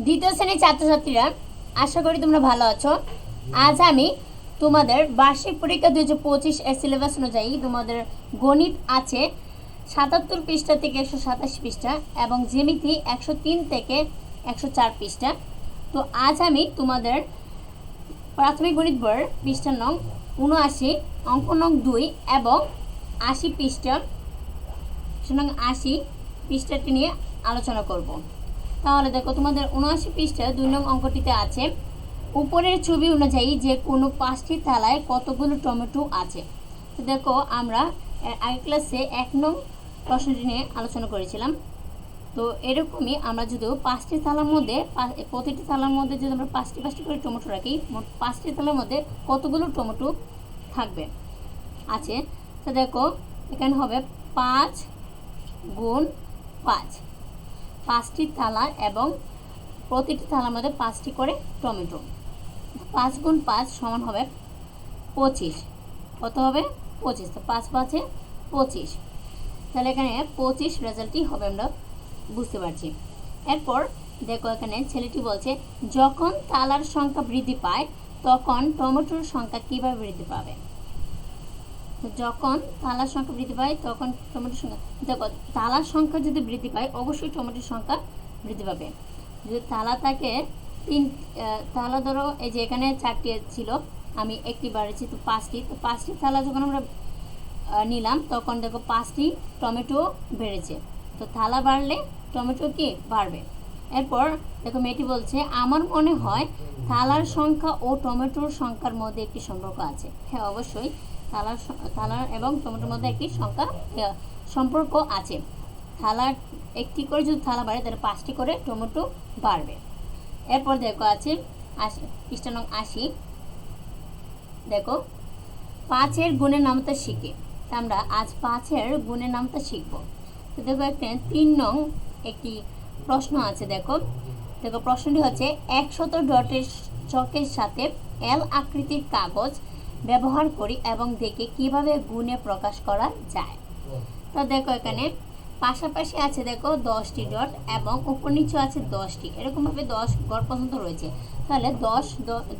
দ্বিতীয় শ্রেণির ছাত্রছাত্রীরা, আশা করি তোমরা ভালো আছো। আজ আমি তোমাদের বার্ষিক পরীক্ষা দুই হাজার পঁচিশ এর সিলেবাস অনুযায়ী তোমাদের গণিত আছে সাতাত্তর পৃষ্ঠা থেকে একশো সাতাশ পৃষ্ঠা এবং জ্যামিতি একশো তিন থেকে একশো চার পৃষ্ঠা। তো আজ আমি তোমাদের প্রাথমিক গণিত বইয়ের পৃষ্ঠা নং উনআশি অঙ্ক নং দুই এবং আশি পৃষ্ঠা, সুতরাং আশি পৃষ্ঠাটি নিয়ে আলোচনা করব। তাহলে দেখো তোমাদের উনআশি পৃষ্ঠা দুই নং অঙ্কটিতে আছে। উপরের ছবি অনুযায়ী যে কোনো পাঁচটি থালায় কতগুলো টমেটো আছে? তো দেখো আমরা আগের ক্লাসে এক নং প্রশ্নটি নিয়ে আলোচনা করেছিলাম। তো এরকমই আমরা যদিও পাঁচটি থালার মধ্যে প্রতিটি থালার মধ্যে যদি আমরা পাঁচটি পাঁচটি করে টমেটো রাখি, মোট পাঁচটি থালার মধ্যে কতগুলো টমেটো থাকবে? আছে। তো দেখো এখানে হবে পাঁচ গুণ পাঁচ। পাঁচটি থালা এবং প্রতিটি থালার মধ্যে পাঁচটি করে টমেটো। পাঁচ গুণ পাঁচ সমান হবে পঁচিশ। কত হবে? পঁচিশ। তো পাঁচ পাঁচে পঁচিশ। তাহলে এখানে পঁচিশ রেজাল্টই হবে আমরা বুঝতে পারছি। এরপর দেখো এখানে ছেলেটি বলছে, যখন থালার সংখ্যা বৃদ্ধি পায়, তখন টমেটোর সংখ্যা কীভাবে বৃদ্ধি পাবে? যখন তালার সংখ্যা বৃদ্ধি পায়, তখন টমেটোর সংখ্যা, দেখো, তালার সংখ্যা যদি বৃদ্ধি পায়, অবশ্যই টমেটোর সংখ্যা বৃদ্ধি পাবে। যদি তালা থাকে তিন তালা ধরো, এই যে এখানে চারটি ছিল, আমি একটি বাড়িছি তো পাঁচটি তো পাঁচটি থালা যখন আমরা নিলাম, তখন দেখো পাঁচটি টমেটো বেড়েছে। তো থালা বাড়লে টমেটো কি? বাড়বে। এরপর দেখো মেয়েটি বলছে, আমার মনে হয় থালার সংখ্যা ও টমেটোর সংখ্যার মধ্যে একটি সম্পর্ক আছে। হ্যাঁ অবশ্যই। থালার থালার এবং টমেটোর মধ্যে একটি সংখ্যা সম্পর্ক আছে। থালার একটি করে যদি থালা বাড়ে, তাহলে পাঁচটি করে টমেটো বাড়বে। এরপর দেখো আছে আশি পৃষ্ঠা নং আশি। দেখো, পাঁচের গুণের নামতা শিখে। আমরা আজ পাঁচের গুণের নামতা শিখব। তো দেখো একটা তিন নং একটি প্রশ্ন আছে, দেখো। দেখো, প্রশ্নটি হচ্ছে একশত ডটের চকের সাথে এল আকৃতির কাগজ ব্যবহার করি এবং দেখে কীভাবে গুণে প্রকাশ করা যায়। তো দেখো এখানে পাশাপাশি আছে দেখো দশটি ডট এবং উপর নিচে আছে দশটি। এরকমভাবে দশ গড় পর্যন্ত রয়েছে। তাহলে দশ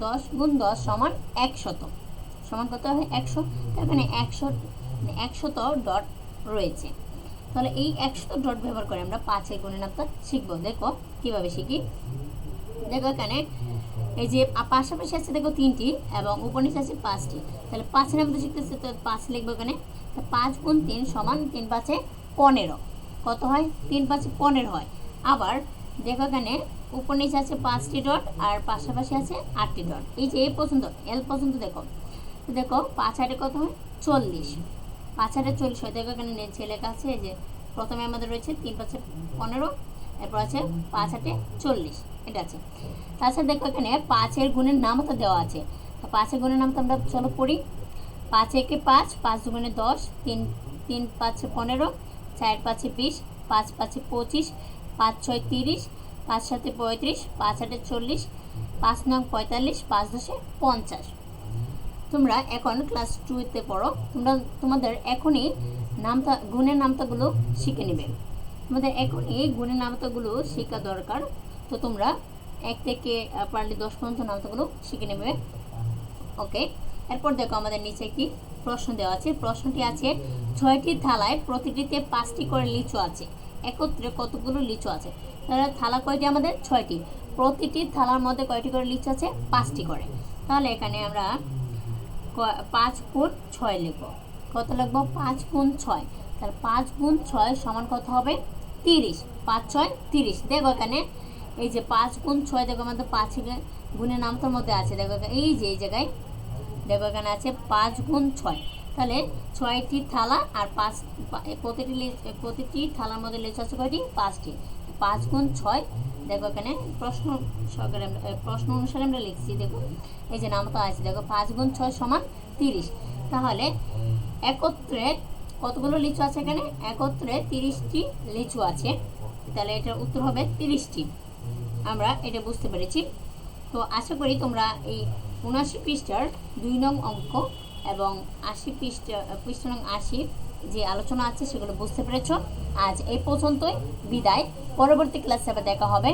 দশ গুণ দশ সমান একশত। সমান কত হয় একশো। এখানে একশো, একশত ডট রয়েছে। তাহলে এই একশত ডট ব্যবহার করে আমরা পাঁচের গুণের নামটা শিখব। দেখো কীভাবে শিখি। দেখো এখানে এই যে পাশাপাশি আছে দেখো তিনটি এবং উপর নিচে আছে পাঁচটি। তাহলে পাঁচের নামটা শিখতেছে তো পাঁচ লিখব এখানে। পাঁচ গুণ তিন সমান তিন পাঁচে পনেরো। কত হয়? তিন পাঁচে পনেরো হয়। আবার দেখো এখানে উপর নিচে আছে পাঁচটি ডট আর পাশাপাশি আছে আটটি ডট। এই যে এই পর্যন্ত, এল পর্যন্ত দেখো। দেখো পাঁচ আটে কত হয়? চল্লিশ। পাঁচ আটে চল্লিশ হয়। দেখো এখানে ছেলে কাছে যে প্রথমে আমাদের রয়েছে তিন পাঁচে পনেরো এরপর আছে পাঁচ আটে চল্লিশ, এটা আছে। তাছাড়া দেখো এখানে পাঁচের গুণের নামও তো দেওয়া আছে। পাঁচের গুণের নাম তো আমরা চলো পড়ি। পাঁচ একে পাঁচ পাঁচ দুগুণে দশ, তিন তিন পাঁচে পনেরো, চার পাঁচে বিশ, পাঁচ পাঁচে পঁচিশ, পাঁচ ছয় তিরিশ, পাঁচ সাতে পঁয়ত্রিশ, পাঁচ আটে চল্লিশ, পাঁচ নং পঁয়তাল্লিশ, পাঁচ দশে পঞ্চাশ। তোমরা এখন ক্লাস টুতে পড়ো। তোমরা তোমাদের এখনই নামতা গুণের নামতাগুলো শিখে নেবে। তোমাদের এই গুণের নামতাগুলো শেখা দরকার। তো তোমরা এক থেকে পারলে দশ পর্যন্ত নামতাগুলো শিখে নেবে। ওকে? এরপর দেখো আমাদের নিচে একটি প্রশ্ন দেওয়া আছে। প্রশ্নটি আছে, ছয়টি থালায় প্রতিটিতে পাঁচটি করে লিচু আছে। একত্রে কতগুলো লিচু আছে? তাহলে থালা কয়টি আমাদের? ছয়টি। প্রতিটি থালার মধ্যে কয়টি করে লিচু আছে? পাঁচটি করে। তাহলে এখানে আমরা পাঁচ গুণ ছয় লিখব। কত লিখব? পাঁচ গুণ ছয়। তাহলে পাঁচ গুণ ছয় সমান কত হবে? তিরিশ পাঁচ ছয় তিরিশ। দেখো এখানে এই যে পাঁচ গুণ ছয় দেখো আমাদের পাঁচ গুণের নামটার মধ্যে আছে। দেখো এই যে এই জায়গায় দেখো এখানে আছে পাঁচ গুণ ছয়। তাহলে ছয়টি থালা আর পাঁচ প্রতিটি প্রতিটি থালার মধ্যে লেচু আছে কয়টি? পাঁচটি। পাঁচ গুণ ছয় দেখো এখানে প্রশ্ন এ, প্রশ্ন অনুসারে আমরা লিখছি দেখো। এই যে নামটা আছে দেখো পাঁচ গুণ ছয় সমান তিরিশ। তাহলে একত্রে কতগুলো লিচু আছে এখানে? একত্রে তিরিশটি লিচু আছে। তাহলে এটার উত্তর হবে তিরিশটি। আমরা এটা বুঝতে পেরেছি। তো আশা করি তোমরা এই উনআশি পৃষ্ঠার দুই নং অঙ্ক এবং আশি পৃষ্ঠা পৃষ্ঠা নং আশি যে আলোচনা আছে সেগুলো বুঝতে পেরেছ। আজ এই পর্যন্তই। বিদায়। পরবর্তী ক্লাসে আবার দেখা হবে।